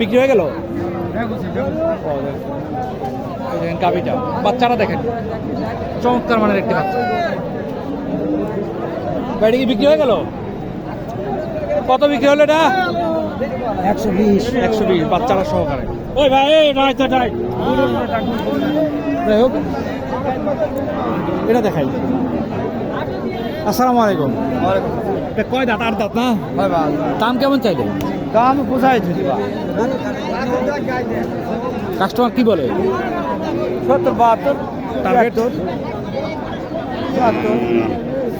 বিক্রি হয়ে গেল? দেখেন। দেখেন গাভিটা। বাচ্চারা দেখেন। চমৎকার মানের একটি বাচ্চা। বাড়ি কি বিক্রি হয়ে গেল? কত বিক্রি হলো এটা? একশো বিশ। একশো বিশ বাচ্চারা সহকারে। ওই ভাই যাই হোক। এটা দেখাই। আসসালামু আলাইকুম। কয় দাঁত? আট দাঁত না? দাম কেমন চাইলে দাম দিবা কাস্টমার কি বলে? সত্তর বাহাত্তর টার্গেট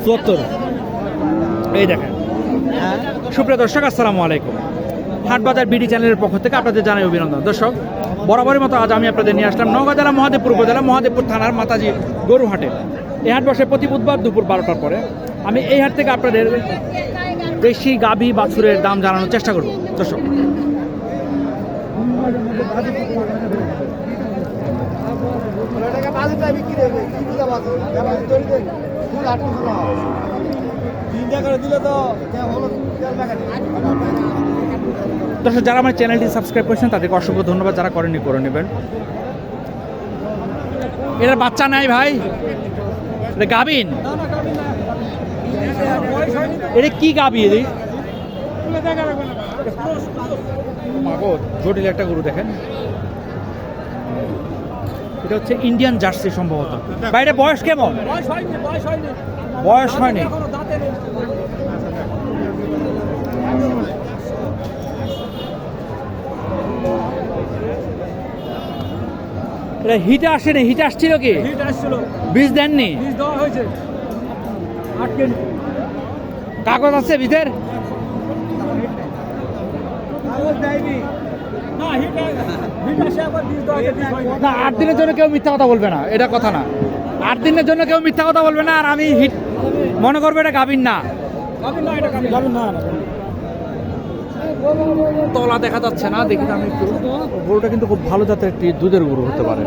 চুয়াত্তর এই দেখেন। সুপ্রিয় দর্শক আসসালামু আলাইকুম। হাটবাজার বিডি চ্যানেলের পক্ষ থেকে আপনাদের জানাই অভিনন্দন। দর্শক বরাবরের মতো আজ আমি আপনাদের নিয়ে আসলাম নওগাঁ জেলা মহাদেবপুর উপজেলা মহাদেবপুর থানার মাতাজি গরু হাটে এই হাট বসে প্রতি বুধবার দুপুর বারোটার পরে। আমি এই হাট থেকে আপনাদের দেশি গাভী বাছুরের দাম জানানোর চেষ্টা করব। দর্শক। দর্শক, যারা আমার চ্যানেলটি সাবস্ক্রাইব করেছেন, তাদেরকে অসংখ্য ধন্যবাদ যারা করেননি, করে নেবেন। এটার বাচ্চা নাই ভাই? এটা গাবিন এটা কি গাবি এদি জটিল একটা গরু দেখেন। এটা হচ্ছে ইন্ডিয়ান জার্সি সম্ভবত। বাইরে বয়স কেমন? বয়স হয়নি এটা হিট আসেনি হিট আসছিল কি? বীজ দেননি? কাগজ আছে বীজের না আট দিনের জন্য কেউ মিথ্যা কথা বলবে না এটা কথা না। আট দিনের জন্য কেউ মিথ্যা কথা বলবে না আর আমি হিট মনে করবে এটা গাবিন না। তলা দেখা যাচ্ছে না দেখি আমি একটু। গরুটা কিন্তু খুব ভালো জাতের একটি দুধের গরু হতে পারে।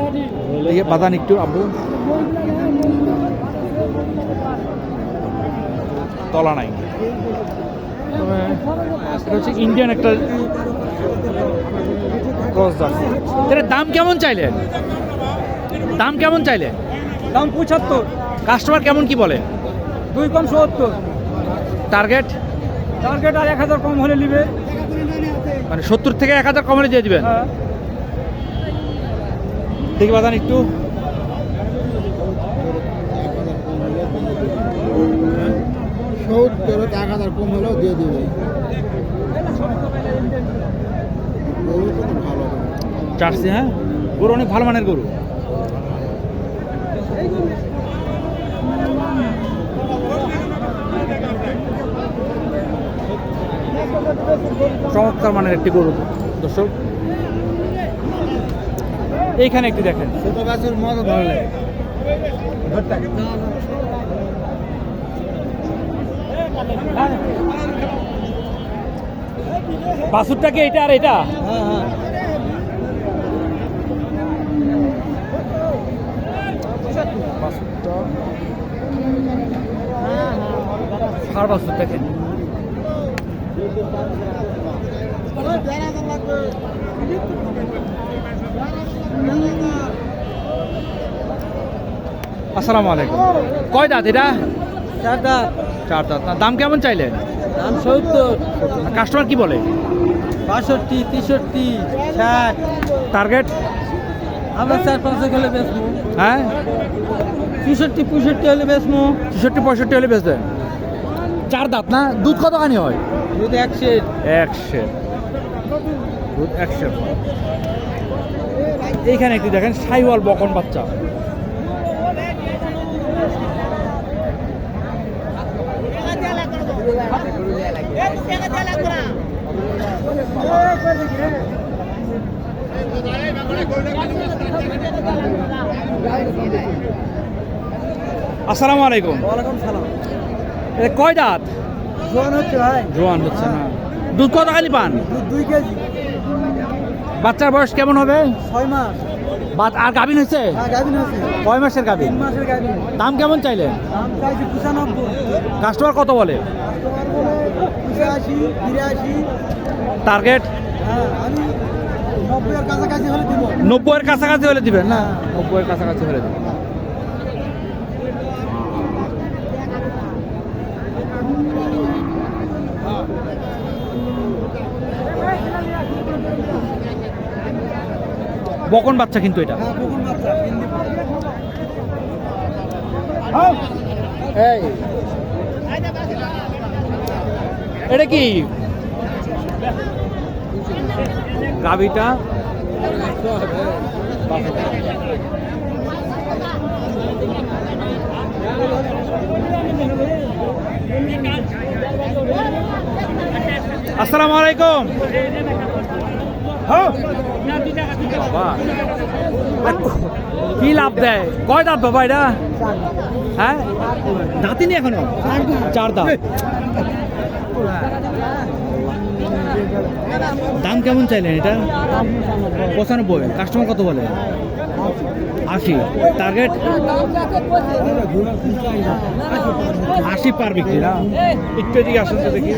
বাদান একটু আব্বু। তলা নাই। তবে এটা হচ্ছে ইন্ডিয়ান একটা ক্রস জার্সি এটার দাম কেমন চাইলে? দাম কেমন চাইলে? দাম পঁচাত্তর। কাস্টমার কেমন কি বলে? দুই কম সত্তর। টার্গেট টার্গেট আর এক হাজার কম হলে নিবে। মানে সত্তর থেকে এক হাজার কমে দিয়ে দিবেন? হ্যাঁ। দেখি বাদান একটু। সত্তর এক হাজার কম হলেও দিয়ে দিবে। ভালো জার্সি হ্যাঁ? গরু অনেক ভালো মানের গরু। চমৎকার মানের একটি গরু। দর্শক এইখানে একটি দেখেন। ছোট গাছের মতো ধরলে। বাছুরটা কি এটা আর এটা? সার বাছুর দেখেন আসসালামু আলাইকুম। কয় দাঁত এটা? চারটা চার দাঁত? না দাম কেমন চাইলেন দাম সত্তর। কাস্টমার কি বলে? বাষট্টি তেষট্টি ষাট। টার্গেট আমরা চার পাঁচশো খেলে বেচবো। হ্যাঁ? চৌষট্টি পঁয়ষট্টি হলে বেচবো। ছেষট্টি পঁয়ষট্টি হলে বেচবেন চার দাঁত না? দুধ কতখানি হয়? দুধ এক সেট। একশো দুধ একশো এইখানে একটু দেখেন সাইওয়াল বকন বাচ্চা। আসসালামু আলাইকুম। ওয়ালাইকুম সালাম। এটা কয় দাঁত? জোয়ান হচ্ছে ভাই। জোয়ান হচ্ছে না। দুধ কত খালি পান? দুধ দুই কেজি। বাচ্চার বয়স কেমন হবে? ছয় মাস। বাত আর গাভিন হয়েছে? হ্যাঁ আছে কয় মাসের গাভিন? দাম কেমন চাইলেন? পঁচানব্বই। কাস্টমার কত বলে? টার্গেট? হ্যাঁ নব্বইয়ের কাছাকাছি হলে দিব। নব্বইয়ের কাছাকাছি হলে দিবেন না? নব্বইয়ের কাছাকাছি হলে দিবেন। বকন বাচ্চা কিন্তু এটা। হ্যাঁ এটা কি? গাবিটা আসসালামু আলাইকুম। কি লাভ দেয়? কয় দাঁত বাবা এটা? হ্যাঁ? দাঁতিনি এখনও। চার দাঁত। দাম কেমন চাইলেন এটা? পঁচানব্বই। কাস্টমার কত বলে? আশি। টার্গেট? আশি পার বিক্রি না? একটু এদিকে আসেন তো দেখি।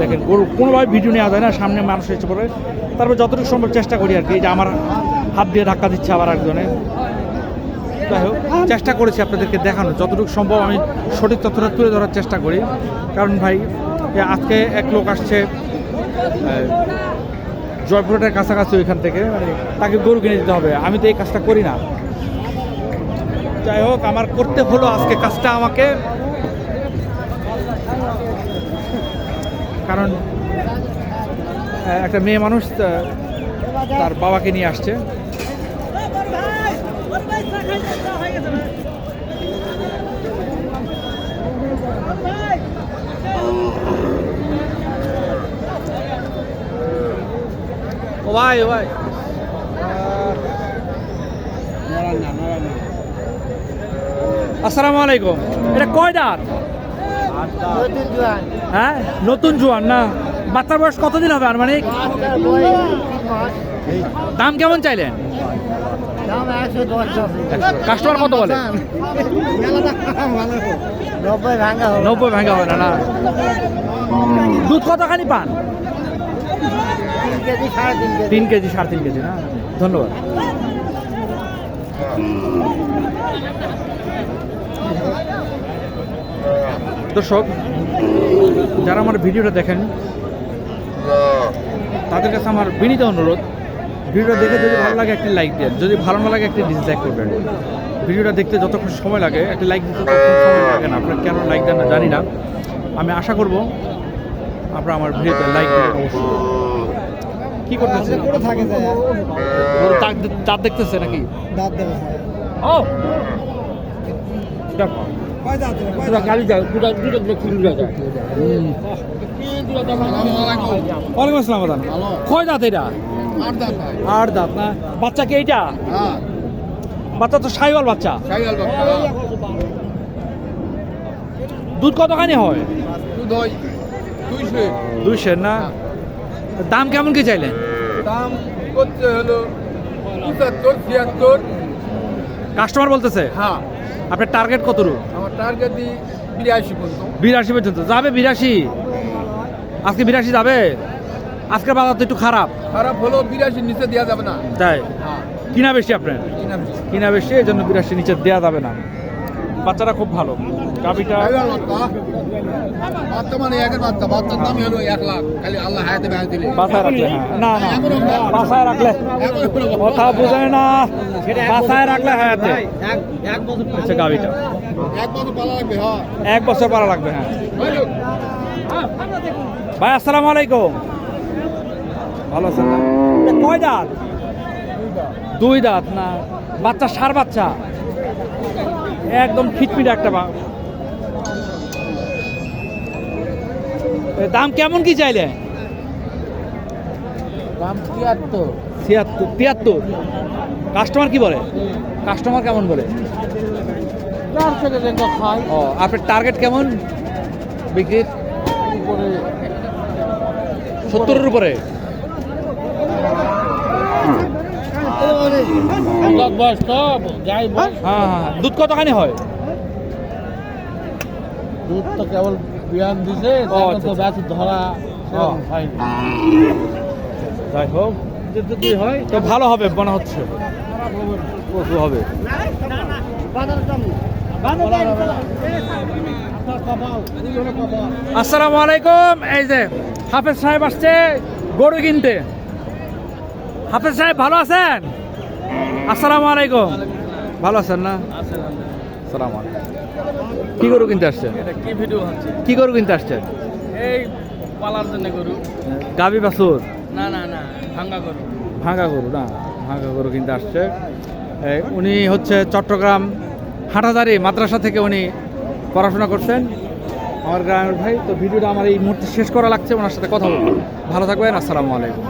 দেখেন, গরু কোনোভাবে ভিডিও নেওয়া যায় না, সামনে মানুষ এসে পড়ে। তারপর যতটুকু সম্ভব চেষ্টা করি আর কি যে আমার হাত দিয়ে ধাক্কা দিচ্ছে আবার একজনে। যাই হোক, চেষ্টা করেছি আপনাদেরকে দেখানো যতটুকু সম্ভব আমি সঠিক তথ্যটা তুলে ধরার চেষ্টা করি। কারণ ভাই আজকে এক লোক আসছে জয়পুরহাটের কাছাকাছি ওইখান থেকে মানে তাকে গরু কিনে দিতে হবে, আমি তো এই কাজটা করি না। যাই হোক, আমার করতে হলো আজকে কাজটা আমাকে। কারণ একটা মেয়ে মানুষ তার বাবাকে নিয়ে আসছে। ভাই আসসালামু আলাইকুম। এটা কয় হ্যাঁ নতুন জোয়ান না। বাচ্চার বয়স কতদিন হবে আনুমানিক? দাম কেমন চাইলেন? কাস্টমার কত বলে? নব্বই ভাঙা হবে। নব্বই ভাঙা হবে না না। দুধ কতখানি পান? তিন কেজি সাড়ে তিন কেজি না? ধন্যবাদ। দর্শক যারা আমার ভিডিওটা দেখেন তাদের কাছে আমার বিনীত অনুরোধ ভিডিওটা দেখে যদি ভালো লাগে একটি লাইক দেন যদি ভালো না লাগে একটি ডিসলাইক করবেন। ভিডিওটা দেখতে যতক্ষণ সময় লাগে একটি লাইক দিতে ততক্ষণ সময় লাগে না আপনার কেন লাইক দেন না জানি না। আমি আশা করব আপনারা আমার ভিডিওতে লাইক দেবেন অবশ্যই। কি করতেছেন? করে থাকে যায় গরু দাঁত দাঁত দেখতেছে নাকি? দাঁত দেবে। ও! কয় দাঁত দেবে কয় পুরা গাড়ি যায় পুরা দুটো খুলে যায়। ওয়ালাইকুম আসসালাম দাদা। কয় দাঁত এটা? আট দাঁত ভাই আট দাঁত না? বাচ্চা কি এইটা? হ্যাঁ। বাচ্চা তো সাইওয়াল বাচ্চা। দুধ কতখানি হয়? দুধ হয় দুইশো। দুইশের না? দাম কেমন কি চাইলেন? দাম করতে হলো পঁচাত্তর ছিয়াত্তর। কাস্টমার বলতেছে? হ্যাঁ। আপনার টার্গেট কত রু আমার টার্গেট দিই বিরাশি পর্যন্ত। বিরাশি পর্যন্ত। যাবে বিরাশি? আজকে বিরাশি যাবে? আজকের বাজার তো একটু খারাপ। খারাপ হলো বিরাশি নিচে দেওয়া যাবে না। তাই? হ্যাঁ। কিনা বেশি আপনার? কিনা বেশি। কিনা বেশি এই জন্য বিরাশি নিচে দেওয়া যাবে না। বাচ্চাটা খুব ভালো। মানে বাচ্চার বাসায় রাখলে হ্যাঁ। না না বাসায় রাখলে। কথা বুঝে না। বাসায় রাখলে হায়াতে। আচ্ছা গাবিটা এক বছর পালা লাগবে হ্যাঁ এক বছর পারা লাগবে হ্যাঁ। ভাই আসসালামু আলাইকুম। ভালো আছেন কয় দাঁত? দুই দাঁত। না বাচ্চা সার বাচ্চা? একদম ফিটফিট একটা বা দাম কেমন কি চাইলে? দাম তিয়াত্তর ছিয়াত্তর তিয়াত্তর। কাস্টমার কি বলে? কাস্টমার কেমন বলে? চার থেকে যেটা খাই ও আপনার টার্গেট কেমন বিক্রির? সত্তরের উপরে বয়স তো যাই বয়স হ্যাঁ হ্যাঁ হ্যাঁ। দুধ কতখানি হয়? দুধ তো কেবল বিয়ান দিছে আচ্ছা, তো আচ্ছা। ব্যাস ধরা। যাই হোক। যদি হয় তো ভালো হবে মনে হচ্ছে। হবে। আসসালামু আলাইকুম। এই যে হাফেজ সাহেব আসছে গরু কিনতে। হাফেজ সাহেব ভালো আছেন? আসসালামু আলাইকুম। ভালো আছেন না? সালাম কি গরু কিনতে আসছেন? এটা কি ভিডিও হচ্ছে? কি গরু কিনতে আসছেন? এই পালার জন্য গরু। গাবি বাসুর না না না ভাঙ্গা গরু। ভাঙা গরু না? ভাঙা গরু কিনতে আসছে। এই, উনি হচ্ছে চট্টগ্রাম হাটাদারি মাদ্রাসা থেকে উনি পড়াশোনা করছেন। আমার গ্রামের ভাই তো ভিডিওটা আমার এই মুহূর্তে শেষ করা লাগছে ওনার সাথে কথা বলব। ভালো থাকবেন আসসালামু আলাইকুম।